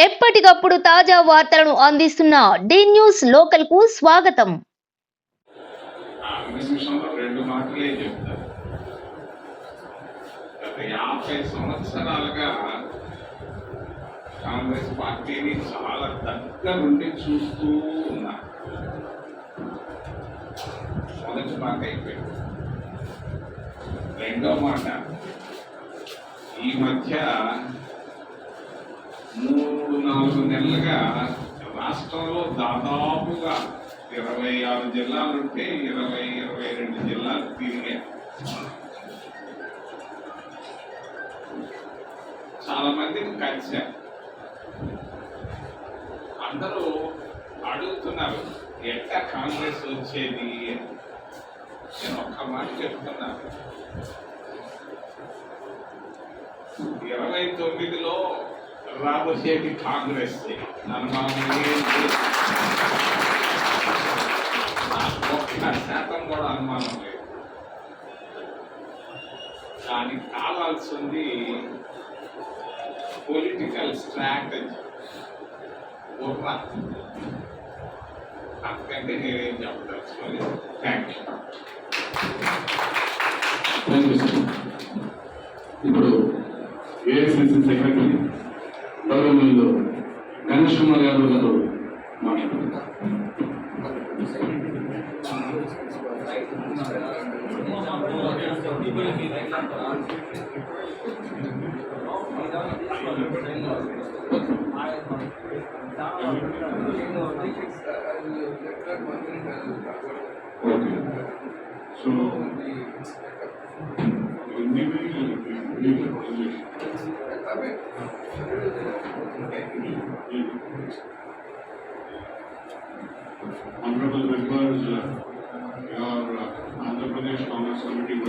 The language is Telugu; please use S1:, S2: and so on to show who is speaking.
S1: ఎప్పటికప్పుడు తాజా వార్తలను అందిస్తున్న డి న్యూస్ లోకల్కు స్వాగతం
S2: యాభై సంవత్సరాలుగా కాంగ్రెస్ పార్టీని చాలా దగ్గర నుండి చూస్తూ ఉన్నా మొదటి మాట అయిపోయింది. రెండో మాట ఈ మధ్య మూడు నాలుగు నెలలుగా రాష్ట్రంలో దాదాపుగా ఇరవై ఆరు జిల్లాలు ఉంటే ఇరవై ఇరవై రెండు జిల్లాలు తిరిగా చాలా మందిని కలిసా అందరూ అడుగుతున్నారు ఎట్ట కాంగ్రెస్ వచ్చేది? నేను ఒక్క మాట చెప్తున్నాను ఇరవై తొమ్మిదిలో రాబోసేటి కాంగ్రెస్ అనుమానం నాకు ఒక్క శాతం కూడా అనుమానం లేదు. దానికి కావాల్సింది పొలిటికల్ స్ట్రాటజీ బుర్ర అంతకంటే నేనేం చెప్పదలుచుకోలేదు thank you
S3: thank you sir ఇప్పుడు ఏఐసిసి సెక్రటరీ గౌరవనీయులు గణేష్ కుమార్ యాదవ్ గారు మాట్లాడుతున్నారు okay so Honorable members, uh, your uh, Andhra Pradesh Congress Committee.